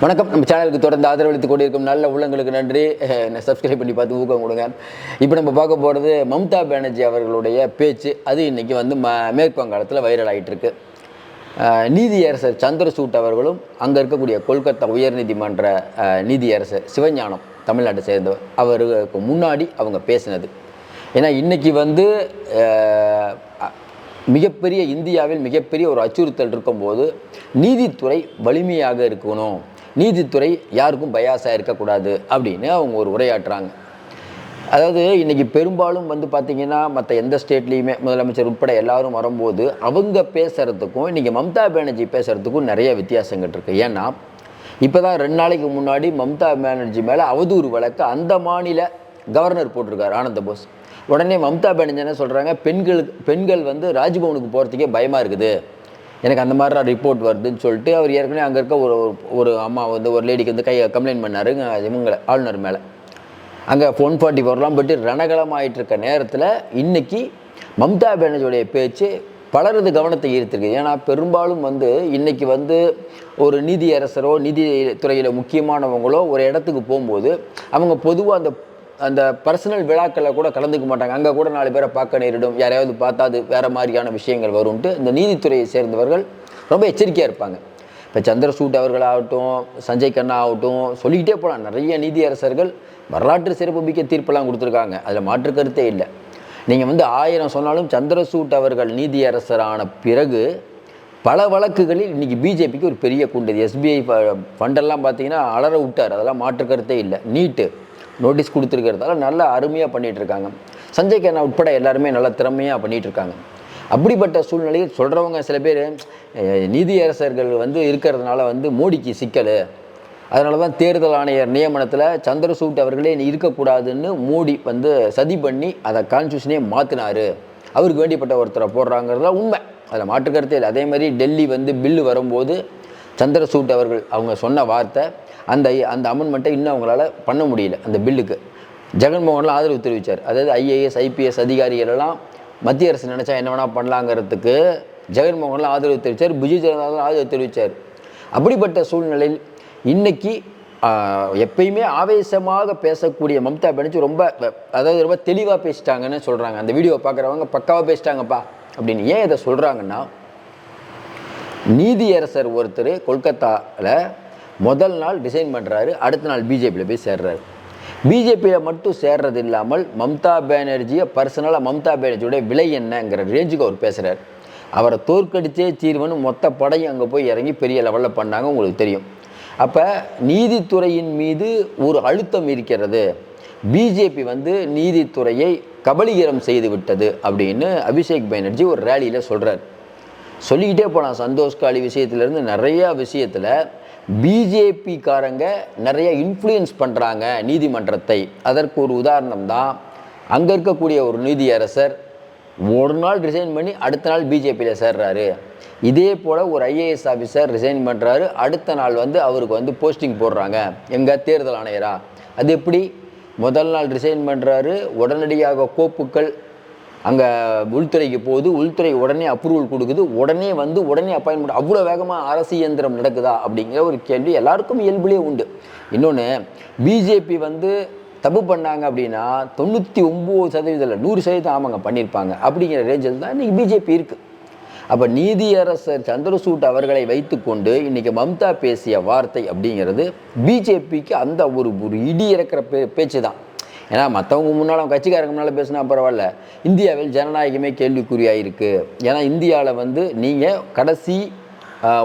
வணக்கம். நம்ம சேனலுக்கு தொடர்ந்து ஆதரவளித்து கொண்டிருக்கும் நல்ல உள்ளங்களுக்கு நன்றி. என்னை சப்ஸ்கிரைப் பண்ணி பார்த்து ஊக்கம் கொடுங்க. இப்போ நம்ம பார்க்க போகிறது மம்தா பானர்ஜி அவர்களுடைய பேச்சு. அது இன்றைக்கி வந்து ம மேற்கு வங்காளத்தில் வைரல் ஆகிட்டு இருக்கு நீதியரசர் சந்திரசூட் அவர்களும் அங்கே இருக்கக்கூடிய கொல்கத்தா உயர்நீதிமன்ற நீதியரசர் சிவஞானம் தமிழ்நாட்டை சேர்ந்தவர். அவருக்கு முன்னாடி அவங்க பேசினது. ஏன்னா இன்றைக்கி வந்து மிகப்பெரிய இந்தியாவில் மிகப்பெரிய ஒரு அச்சுறுத்தல் இருக்கும்போது நீதித்துறை வலிமையாக இருக்கணும். நீதித்துறை யாருக்கும் பயாஸாக இருக்கக்கூடாது அப்படின்னு அவங்க ஒரு உரையாற்றுறாங்க. அதாவது இன்னைக்கு பெரும்பாலும் வந்து பார்த்திங்கன்னா மற்ற எந்த ஸ்டேட்லேயுமே முதலமைச்சர் உட்பட எல்லாரும் வரும்போது அவங்க பேசுகிறதுக்கும் இன்றைக்கி மம்தா பானர்ஜி பேசுகிறதுக்கும் நிறைய வித்தியாசங்கள் இருக்குது ஏன்னா இப்போ தான் ரெண்டு நாளைக்கு முன்னாடி மம்தா பானர்ஜி மேலே அவதூறு வழக்கு அந்த மாநில கவர்னர் போட்டிருக்கார் ஆனந்த போஸ். உடனே மம்தா பானர்ஜி என்ன சொல்கிறாங்க பெண்களுக்கு பெண்கள் வந்து ராஜ்பவனுக்கு போகிறதுக்கே பயமாக இருக்குது. எனக்கு அந்த மாதிரி ரிப்போர்ட் வருதுன்னு சொல்லிட்டு அவர் ஏற்கனவே அங்கே இருக்க ஒரு ஒரு அம்மா வந்து ஒரு லேடிக்கு வந்து கையை கம்ப்ளைண்ட் பண்ணார். இவங்களை ஆளுநர் மேலே. அங்கே ஒன் ஃபார்ட்டி ஃபோர்லாம் போயிட்டு ரணகலமாயிட்டு இருக்க நேரத்தில் இன்றைக்கி மம்தா பானர்ஜியோடைய பேச்சு பலரது கவனத்தை ஈர்த்திருக்கு. ஏன்னா பெரும்பாலும் வந்து இன்றைக்கி வந்து ஒரு நிதியரசரோ நிதி துறையில் முக்கியமானவங்களோ ஒரு இடத்துக்கு போகும்போது அவங்க பொதுவாக அந்த அந்த பர்சனல் விழாக்களில் கூட கலந்துக்க மாட்டாங்க. அங்கே கூட நாலு பேரை பார்க்க நேரிடும். யாரையாவது பார்த்தா அது வேறு மாதிரியான விஷயங்கள் வரும்ன்ட்டு இந்த நீதித்துறையை சேர்ந்தவர்கள் ரொம்ப எச்சரிக்கையாக இருப்பாங்க. இப்போ சந்திரசூட் அவர்களாகட்டும் சஞ்சய் கண்ணா ஆகட்டும் சொல்லிக்கிட்டே போகலாம் நிறைய நீதியரசர்கள் வரலாற்று சிறப்புமிக்க தீர்ப்பெல்லாம் கொடுத்துருக்காங்க. அதில் மாற்று கருத்தே இல்லை. நீங்கள் வந்து ஆயிரம் சொன்னாலும் சந்திரசூட் அவர்கள் நீதியரசரான பிறகு பல வழக்குகளில் இன்றைக்கி பிஜேபிக்கு ஒரு பெரிய குண்டு எஸ்பிஐ ஃபண்டெல்லாம் பார்த்தீங்கன்னா அலற விட்டார். அதெல்லாம் மாற்று கருத்தே இல்லை. நீட்டு. நோட்டீஸ் கொடுத்துருக்கிறதால நல்லா அருமையாக பண்ணிகிட்ருக்காங்க இருக்காங்க சஞ்சய் கண்ணா உட்பட எல்லாருமே நல்லா திறமையாக பண்ணிகிட்ருக்காங்க இருக்காங்க அப்படிப்பட்ட சூழ்நிலையில் சொல்கிறவங்க சில பேர் நீதியரசர்கள் வந்து இருக்கிறதுனால வந்து மோடிக்கு சிக்கல். அதனால தான் தேர்தல் ஆணையர் நியமனத்தில் சந்திரசூட் அவர்களே இருக்கக்கூடாதுன்னு மோடி வந்து சதி பண்ணி அதை கான்ஸ்டியூஷனே மாற்றினார் அவருக்கு வேண்டிப்பட்ட ஒருத்தரை போடுறாங்கிறதுல உண்மை. அதில் மாற்று கருத்தே இல்லை. அதே மாதிரி டெல்லி வந்து பில்லு வரும்போது சந்திரசூட் அவர்கள் அவங்க சொன்ன வார்த்தை அந்த அந்த அமெண்ட்மெண்ட்டை இன்னும் அவங்களால பண்ண முடியல அந்த பில்லுக்கு ஜெகன்மோகன்லாம் ஆதரவு தெரிவித்தார் அதாவது ஐஏஎஸ் ஐபிஎஸ் அதிகாரிகள் எல்லாம் மத்திய அரசு நினச்சா என்ன வேணால் பண்ணலாங்கிறதுக்கு ஜெகன்மோகன்லாம் ஆதரவு தெரிவித்தார் பிஜு ஜனதாவும் ஆதரவு தெரிவித்தார் அப்படிப்பட்ட சூழ்நிலையில் இன்னைக்கு எப்பயுமே ஆவேசமாக பேசக்கூடிய மம்தா பானர்ஜி ரொம்ப அதாவது ரொம்ப தெளிவாக பேசிட்டாங்கன்னு சொல்கிறாங்க அந்த வீடியோ பார்க்குறவங்க பக்காவாக பேசிட்டாங்கப்பா அப்படின்னு ஏன் இதை சொல்கிறாங்கன்னா நீதியரசர் ஒருத்தர் கொல்கத்தாவில் முதல் நாள் டிசைன் பண்ணுறாரு அடுத்த நாள் பிஜேபியில் போய் சேர்றாரு. பிஜேபியில் மட்டும் சேர்றது இல்லாமல் மம்தா பேனர்ஜியை பர்சனலாக மம்தா பானர்ஜியோட விலை என்னங்கிற ரேஞ்சுக்கு அவர் பேசுகிறார் அவரை தோற்கடித்தே தீர்வுன்னு மொத்த படையும் அங்கே போய் இறங்கி பெரிய லெவலில் பண்ணாங்க உங்களுக்கு தெரியும். அப்போ நீதித்துறையின் மீது ஒரு அழுத்தம் இருக்கிறது. பிஜேபி வந்து நீதித்துறையை கபலீகரம் செய்து விட்டது அப்படின்னு அபிஷேக் பானர்ஜி ஒரு ரேலியில் சொல்கிறார் சொல்லிக்கிட்டே போகலாம் சந்தோஷ் காளி விஷயத்துலேருந்து நிறையா விஷயத்தில் பிஜேபிக்காரங்க நிறைய இன்ஃப்ளூயன்ஸ் பண்ணுறாங்க நீதிமன்றத்தை. அதற்கு ஒரு உதாரணம் தான் அங்கே இருக்கக்கூடிய ஒரு நீதியரசர் ஒரு நாள் ரிசைன் பண்ணி அடுத்த நாள் பிஜேபியில் சேர்றாரு. இதே போல் ஒரு ஐஏஎஸ் ஆஃபீஸர் ரிசைன் பண்ணுறாரு அடுத்த நாள் வந்து அவருக்கு வந்து போஸ்டிங் போடுறாங்க. எங்கள் தேர்தல் ஆணையரா. அது எப்படி? முதல் நாள் ரிசைன் பண்ணுறாரு உடனடியாக கோப்புக்கள் அங்கே உள்துறைக்கு போகுது உள்துறை உடனே அப்ரூவல் கொடுக்குது உடனே வந்து உடனே அப்பாயின்மெண்ட் அவ்வளோ வேகமாக அரசு இயந்திரம் நடக்குதா அப்படிங்கிற ஒரு கேள்வி எல்லாருக்கும் இயல்புலேயே உண்டு. இன்னொன்று பிஜேபி வந்து தப்பு பண்ணாங்க அப்படின்னா தொண்ணூற்றி ஒம்பது சதவீதம் இல்லை நூறு சதவீதம் ஆமாங்க பண்ணியிருப்பாங்க அப்படிங்கிற ரேஞ்சில் தான் இன்றைக்கி பிஜேபி இருக்குது அப்போ நீதியரசர் சந்திரசூட் அவர்களை வைத்துக்கொண்டு இன்றைக்கி மம்தா பேசிய வார்த்தை அப்படிங்கிறது பிஜேபிக்கு அந்த ஒரு ஒரு இடி இறக்குற பே பேச்சு தான் ஏன்னா மற்றவங்க முன்னால் அவங்க கட்சிக்காரங்க முன்னால் பேசினா பரவாயில்ல. இந்தியாவில் ஜனநாயகமே கேள்விக்குறியாக இருக்குது ஏன்னா இந்தியாவில் வந்து நீங்கள் கடைசி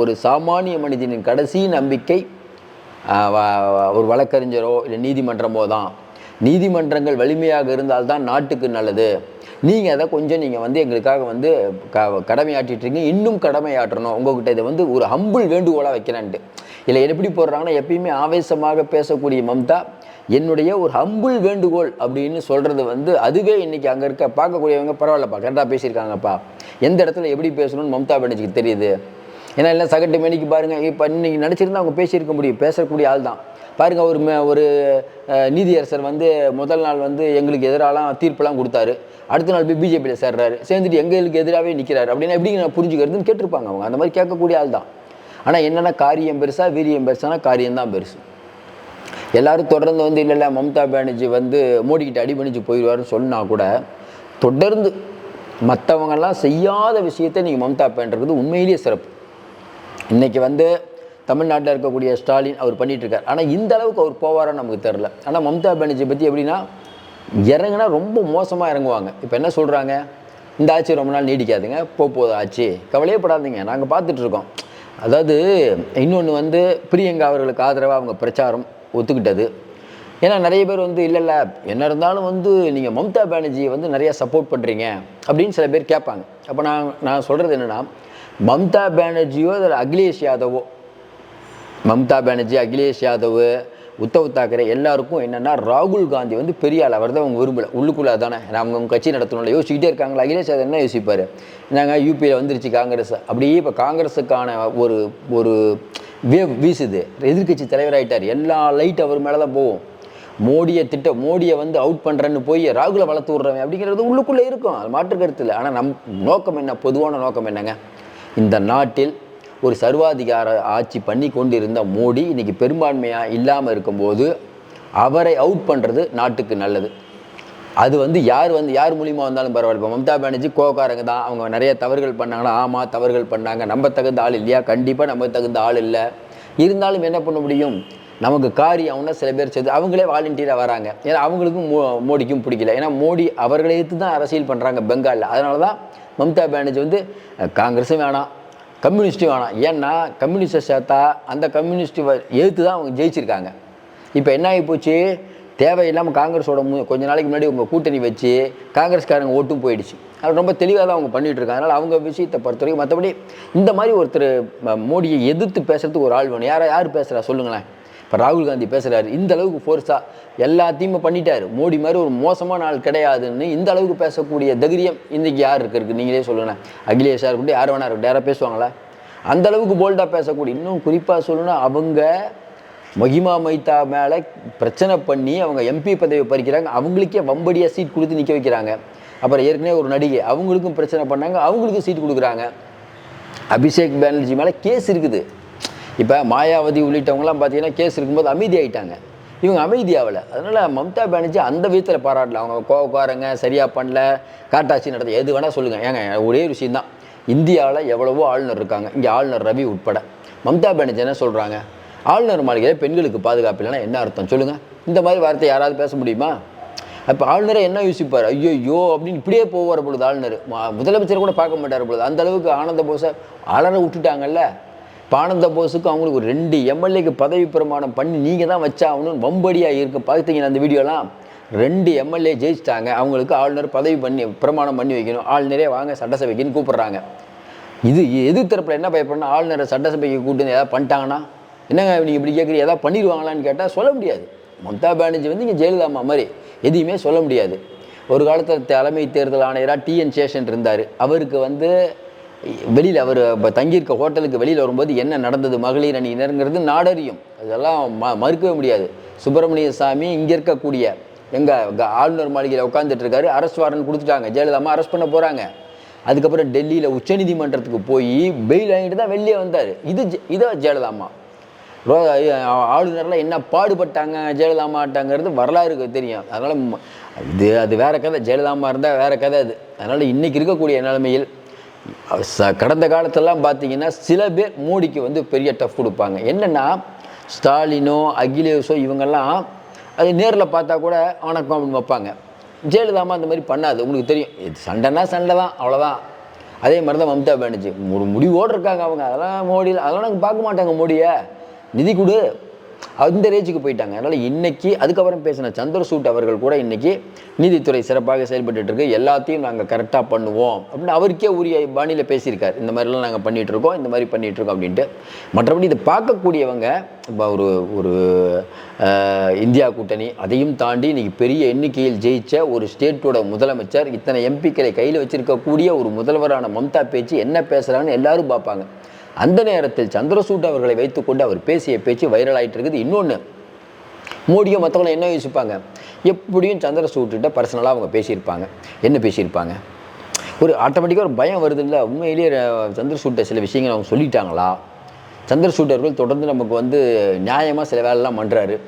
ஒரு சாமானிய மனிதனின் கடைசி நம்பிக்கை ஒரு வழக்கறிஞரோ இல்லை நீதிமன்றமோ தான். நீதிமன்றங்கள் வலிமையாக இருந்தால்தான் நாட்டுக்கு நல்லது. நீங்கள் அதை கொஞ்சம் நீங்கள் வந்து எங்களுக்காக வந்து க கடமையாற்றிட்டு இன்னும் கடமையாற்றணும். உங்ககிட்ட இதை வந்து ஒரு ஹம்பிள் வேண்டுகோளாக வைக்கிறேன்ட்டு. இல்லை எப்படி போடுறாங்கன்னா எப்பயுமே ஆவேசமாக பேசக்கூடிய மம்தா என்னுடைய ஒரு ஹம்பிள் வேண்டுகோள் அப்படின்னு சொல்கிறது வந்து அதுவே இன்றைக்கி அங்கே இருக்க பார்க்கக்கூடியவங்க பரவாயில்லப்பா கரெக்டாக பேசியிருக்காங்கப்பா. எந்த இடத்துல எப்படி பேசணும்னு மம்தா பானர்ஜிக்கு தெரியுது? ஏன்னா இல்லை சகட்டு மேனிக்கு பாருங்கள் இப்போ இன்றைக்கி நடிச்சிருந்தா அவங்க பேசியிருக்க முடியும். பேசக்கூடிய ஆள் தான். பாருங்கள் ஒரு மே ஒரு நீதியரசர் வந்து முதல் நாள் வந்து எங்களுக்கு எதிராலாம் தீர்ப்பெல்லாம் கொடுத்தாரு. அடுத்த நாள் போய் பிஜேபியில் சேர்றாரு. சேர்ந்துட்டு எங்களுக்கு எதிராகவே நிற்கிறாரு அப்படின்னா எப்படி நான் புரிஞ்சுக்கிறதுன்னு கேட்டிருப்பாங்க அவங்க. அந்த மாதிரி கேட்கக்கூடிய ஆள் தான். ஆனால் என்னென்னா காரியம் பெருசா வீரியம் பெருசானா காரியம்தான் பெருசு. எல்லாரும் தொடர்ந்து வந்து இல்லை இல்லை மம்தா பானர்ஜி வந்து மோடிக்கிட்ட அடிபணிச்சு போயிடுவாருன்னு சொன்னா கூட தொடர்ந்து மற்றவங்கெல்லாம் செய்யாத விஷயத்தை நீங்கள் மம்தா பேன்றது உண்மையிலேயே சிறப்பு. இன்னைக்கு வந்து தமிழ்நாட்டில் இருக்கக்கூடிய ஸ்டாலின் அவர் பண்ணிகிட்ருக்கார் ஆனால் இந்த அளவுக்கு அவர் போவாரோ நமக்கு தெரில ஆனால் மம்தா பானர்ஜி பற்றி எப்படின்னா இறங்குனா ரொம்ப மோசமாக இறங்குவாங்க. இப்போ என்ன சொல்கிறாங்க இந்த ஆட்சி ரொம்ப நாள் நீடிக்காதுங்க. போ போதும் ஆட்சி. கவலையே படாதீங்க நாங்கள் பார்த்துட்ருக்கோம் அதாவது இன்னொன்று வந்து பிரியங்கா அவர்களுக்கு ஆதரவாக அவங்க பிரச்சாரம் ஒத்துக்கிட்டது. ஏன்னா நிறைய பேர் வந்து இல்லை இல்லை என்ன இருந்தாலும் வந்து நீங்கள் மம்தா பானர்ஜியை வந்து நிறைய சப்போர்ட் பண்ணுறீங்க அப்படின்னு சில பேர் கேட்பாங்க. அப்போ நான் நான் சொல்கிறது என்னென்னா மம்தா பானர்ஜியோ அதில் அகிலேஷ் யாதவோ? மம்தா பானர்ஜி அகிலேஷ் யாதவ் உத்தவ் தாக்கரே எல்லாருக்கும் என்னென்னா ராகுல் காந்தி வந்து பெரிய ஆள் அவர் தான் அவங்க விரும்பலை. உள்ளுக்குள்ளே தானே. அவங்க அவங்க கட்சி நடத்தணும்ல யோசிச்சுக்கிட்டே இருக்காங்களா? அகிலேஷ் யாதவ் என்ன யோசிப்பார்? நாங்கள் யூபியில் வந்துருச்சு காங்கிரஸ். அப்படியே இப்போ காங்கிரஸுக்கான ஒரு ஒரு வேவ் வீசுது. எதிர்க்கட்சி தலைவராகிட்டார் எல்லா லைட் அவர் மேலே தான் போகும். மோடியை திட்ட மோடியை வந்து அவுட் பண்ணுறேன்னு போய் ராகுலை வளர்த்து விட்றவன் அப்படிங்கிறது உள்ளுக்குள்ளே இருக்கும். அது மாற்று கருத்து இல்லை. ஆனால் நம் நோக்கம் என்ன? பொதுவான நோக்கம் என்னங்க? இந்த நாட்டில் ஒரு சர்வாதிகார ஆட்சி பண்ணி கொண்டிருந்த மோடி இன்றைக்கி பெரும்பான்மையாக இல்லாமல் இருக்கும்போது அவரை அவுட் பண்ணுறது நாட்டுக்கு நல்லது. அது வந்து யார் வந்து யார் மூலியமாக வந்தாலும் பரவாயில்ல. இப்போ மம்தா பானர்ஜி கோக்காரங்க தான். அவங்க நிறைய தவறுகள் பண்ணாங்கன்னா ஆமாம் தவறுகள் பண்ணாங்க. நம்ம தகுந்த ஆள் இல்லையா? கண்டிப்பாக நம்ம தகுந்த ஆள் இல்லை. இருந்தாலும் என்ன பண்ண முடியும்? நமக்கு காரியம்னா சில பேர் சேர்த்து அவங்களே வாலண்டியராக வராங்க. ஏன்னா அவங்களுக்கும் மோ மோடிக்கும் பிடிக்கல. ஏன்னா மோடி அவர்களை எடுத்து தான் அரசியல் பண்ணுறாங்க பெங்காலில். அதனால தான் மம்தா பானர்ஜி வந்து காங்கிரஸும் வேணாம் கம்யூனிஸ்ட்டும் வேணாம். ஏன்னா கம்யூனிஸ்டை சேர்த்தா அந்த கம்யூனிஸ்ட் எழுத்து தான் அவங்க ஜெயிச்சிருக்காங்க. இப்போ என்ன ஆகி போச்சு? தேவையில்லாமல் காங்கிரஸோட மு கொஞ்ச நாளைக்கு முன்னாடி உங்கள் கூட்டணி வச்சு காங்கிரஸ்காரங்க ஓட்டும் போயிடுச்சு. அது ரொம்ப தெளிவாக தான் அவங்க பண்ணிகிட்டு இருக்காங்க. அதனால் அவங்க விஷயத்தை பொறுத்த வரைக்கும் மற்றபடி இந்த மாதிரி ஒருத்தர் மோடியை எதிர்த்து பேசுறதுக்கு ஒரு ஆள் வேணும். யாரை யார் பேசுகிறா சொல்லுங்களேன். இப்போ ராகுல் காந்தி பேசுகிறாரு இந்த அளவுக்கு ஃபோர்ஸாக எல்லாத்தையுமே பண்ணிட்டார். மோடி மாதிரி ஒரு மோசமான ஆள் கிடையாதுன்னு இந்த அளவுக்கு பேசக்கூடிய தைரியம் இன்றைக்கி யார் இருக்கு நீங்களே சொல்லுங்களேன் அகிலேஷாக இருக்கட்டும் யார் வேணா இருக்கட்டும் யாராவது பேசுவாங்களா? அந்த அளவுக்கு போல்டாக பேசக்கூடிய இன்னும் குறிப்பாக சொல்லணும்னா அவங்க மகிமா மைத்தா மேலே பிரச்சனை பண்ணி அவங்க எம்பி பதவி பறிக்கிறாங்க. அவங்களுக்கே வம்படியாக சீட் கொடுத்து நிற்க வைக்கிறாங்க. அப்புறம் ஏற்கனவே ஒரு நடிகை அவங்களுக்கும் பிரச்சனை பண்ணாங்க அவங்களுக்கும் சீட் கொடுக்குறாங்க. அபிஷேக் பானர்ஜி மேலே கேஸ் இருக்குது. இப்போ மாயாவதி உள்ளிட்டவங்கலாம் பார்த்தீங்கன்னா கேஸ் இருக்கும்போது அமைதி ஆகிட்டாங்க இவங்க அமைதி ஆகலை. அதனால் மம்தா பானர்ஜி அந்த விதத்தில் பாராட்டல. அவங்க கோவக்காரங்க சரியாக பண்ணல காட்டாட்சி நடத்த எது வேணால் சொல்லுங்கள் ஏங்க ஒரே ஒரு விஷயம்தான் இந்தியாவில் எவ்வளவோ ஆளுநர் இருக்காங்க. இங்கே ஆளுநர் ரவி உட்பட. மம்தா பானர்ஜி என்ன சொல்கிறாங்க ஆளுநர் மாளிகையில் பெண்களுக்கு பாதுகாப்பு இல்லைன்னா என்ன அர்த்தம்? சொல்லுங்கள் இந்த மாதிரி வார்த்தை யாராவது பேச முடியுமா? அப்போ ஆளுநரை என்ன யோசிப்பார்? ஐயோ அப்படின்னு இப்படியே போவார் பொழுது ஆளுநர். முதலமைச்சர் கூட பார்க்க மாட்டார் பொழுது. அந்த அளவுக்கு ஆனந்த போஸை அலற விட்டுட்டாங்கல்ல. பானந்த போஸுக்கு அவங்களுக்கு ஒரு ரெண்டு எம்எல்ஏக்கு பதவி பிரமாணம் பண்ணி நீங்கள் தான் வச்சாகணும்னு வம்படியாக இருக்கு. பார்த்தீங்கன்னா அந்த வீடியோலாம்? ரெண்டு எம்எல்ஏ ஜெயிச்சிட்டாங்க. அவங்களுக்கு ஆளுநர் பதவி பண்ணி பிரமாணம் பண்ணி வைக்கணும். ஆளுநரே வாங்க சட்டசபைக்குன்னு கூப்பிட்றாங்க. இது எது தரப்பில் என்ன பயப்படணும் ஆளுநரை சட்டசபைக்கு கூட்டு வந்து ஏதாவது பண்ணிட்டாங்கன்னா என்னங்க நீங்கள் இப்படி கேட்குறீங்க ஏதாவது பண்ணிடுவாங்களான்னு கேட்டால் சொல்ல முடியாது. மம்தா பானர்ஜி வந்து இங்கே ஜெயலலிதாமா மாதிரி எதையுமே சொல்ல முடியாது. ஒரு காலத்தில் தலைமை தேர்தல் ஆணையராக டிஎன் சேஷன் இருந்தார். அவருக்கு வந்து வெளியில் அவர் இப்போ தங்கியிருக்க ஹோட்டலுக்கு வெளியில் வரும்போது என்ன நடந்தது? மகளிர் அணியினருங்கிறது நாடறியும். அதெல்லாம் ம மறுக்கவே முடியாது. சுப்பிரமணிய சாமி இங்கே இருக்கக்கூடிய எங்கள் ஆளுநர் மாளிகையில் உட்காந்துட்டு இருக்காரு. அரெஸ்ட் வாரன் கொடுத்துட்டாங்க. ஜெயலலிதாமா அரெஸ்ட் பண்ண போகிறாங்க அதுக்கப்புறம் டெல்லியில் உச்சநீதிமன்றத்துக்கு போய் பெயில் வாங்கிட்டு தான் வெளியே வந்தார். இது ஜெ- ஜெயலலிதாமா? ரோ ஆளுநர்லாம் என்ன பாடுபட்டாங்க? ஜெயலலிதாமாட்டாங்கிறது வரலாறுக்கு தெரியும். அதனால் இது அது வேறு கதை. ஜெயலலிதாமா இருந்தால் வேறு கதை அது. அதனால் இன்னைக்கு இருக்கக்கூடிய நிலைமையில் ச- கடந்த காலத்தெல்லாம் பார்த்தீங்கன்னா சில பேர் மோடிக்கு வந்து பெரிய டஃப் கொடுப்பாங்க. என்னென்னா ஸ்டாலினோ அகிலேஷோ இவங்கெல்லாம் அது நேரில் பார்த்தா கூட வணக்கம் அப்படின்னு வைப்பாங்க. ஜெயலலிதாமா அந்த மாதிரி பண்ணாது. உங்களுக்கு தெரியும். இது சண்டைனா சண்டை தான் அவ்வளோதான் அதே மாதிரி தான் மம்தா பானர்ஜி. ஒரு முடிவோடு இருக்காங்க அவங்க. அதெல்லாம் மோடியில் அதெல்லாம் நாங்கள் பார்க்க மாட்டாங்க மோடியை. நிதி கொடு. அந்த ரேஞ்சுக்கு போயிட்டாங்க. அதனால் இன்னைக்கு அதுக்கப்புறம் பேசின சந்திரசூட் அவர்கள் கூட இன்னைக்கு நீதித்துறை சிறப்பாக செயல்பட்டுருக்கு இருக்கு. எல்லாத்தையும் நாங்கள் கரெக்டாக பண்ணுவோம் அப்படின்னு அவருக்கே உரிய பாணியில் பேசியிருக்கார். இந்த மாதிரிலாம் நாங்கள் பண்ணிகிட்ருக்கோம் இருக்கோம். இந்த மாதிரி பண்ணிகிட்ருக்கோம் இருக்கோம் அப்படின்ட்டு. மற்றபடி இதை பார்க்கக்கூடியவங்க இப்போ ஒரு ஒரு இந்தியா கூட்டணி அதையும் தாண்டி இன்றைக்கி பெரிய எண்ணிக்கையில் ஜெயித்த ஒரு ஸ்டேட்டோட முதலமைச்சர் இத்தனை எம்பிக்களை கையில் வச்சிருக்கக்கூடிய ஒரு முதல்வரான மம்தா பேச்சு என்ன பேசுகிறாங்கன்னு எல்லோரும் பார்ப்பாங்க. அந்த நேரத்தில் சந்திரசூட் அவர்களை வைத்துக்கொண்டு அவர் பேசிய பேச்சு வைரல் இருக்குது இன்னொன்று மோடியும் மற்றவங்களும் என்ன யோசிப்பாங்க? எப்படியும் சந்திரசூட்டுகிட்ட பர்சனலாக அவங்க பேசியிருப்பாங்க. என்ன பேசியிருப்பாங்க? ஒரு ஆட்டோமேட்டிக்காக ஒரு பயம் வருது இல்லை உண்மையிலேயே சந்திரசூட்டை சில விஷயங்கள் அவங்க சொல்லிட்டாங்களா? சந்திரசூட் அவர்கள் தொடர்ந்து நமக்கு வந்து நியாயமாக சில வேலைலாம் பண்ணுறாரு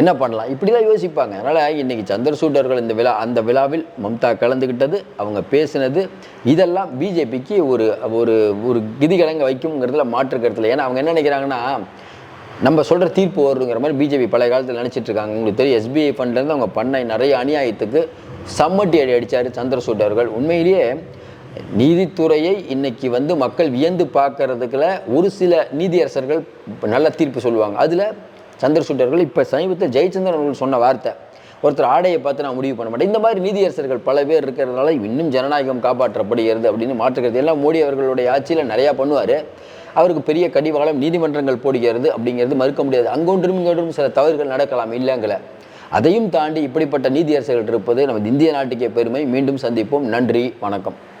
என்ன பண்ணலாம்? இப்படிலாம் யோசிப்பாங்க. அதனால் இன்றைக்கி சந்திரசூடர்கள் இந்த விழா அந்த விழாவில் மம்தா கலந்துக்கிட்டது அவங்க பேசினது இதெல்லாம் பிஜேபிக்கு ஒரு ஒரு ஒரு கிதிகிழங்க வைக்குங்கிறதுல மாற்று கருத்தில் ஏன்னா அவங்க என்ன நினைக்கிறாங்கன்னா நம்ம சொல்கிற தீர்ப்பு வருங்கிற மாதிரி பிஜேபி பழைய காலத்தில் நினச்சிட்டு இருக்காங்க. உங்களுக்கு தெரியும் எஸ்பிஐ ஃபண்ட்லேருந்து அவங்க பண்ண நிறைய அநியாயத்துக்கு சம்மட்டி அடி அடித்தார் சந்திரசூட் அவர்கள் உண்மையிலேயே நீதித்துறையை இன்னைக்கு வந்து மக்கள் வியந்து பார்க்கறதுக்குள்ள ஒரு சில நீதியரசர்கள் நல்ல தீர்ப்பு சொல்லுவாங்க. அதில் சந்திரசூட்டர்கள் இப்போ சமீபத்தில் ஜெயச்சந்திரன் அவர்கள் சொன்ன வார்த்தை ஒருத்தர் ஆடையை பார்த்து நான் முடிவு பண்ண மாட்டேன். இந்த மாதிரி நீதியரசர்கள் பல பேர் இருக்கிறதுனால இன்னும் ஜனநாயகம் காப்பாற்றப்படுகிறது அப்படின்னு மாற்றுக்கிறது. எல்லாம் மோடி அவர்களுடைய ஆட்சியில் நிறையா பண்ணுவார். அவருக்கு பெரிய கடிவாளம் நீதிமன்றங்கள் போடுகிறது அப்படிங்கிறது மறுக்க முடியாது. அங்கொன்றும் இங்கொன்றும் சில தவறுகள் நடக்கலாம் இல்லைங்கள அதையும் தாண்டி இப்படிப்பட்ட நீதியரசர்கள் இருப்பது நமது இந்திய நாட்டுக்கே பெருமை. மீண்டும் சந்திப்போம். நன்றி வணக்கம்.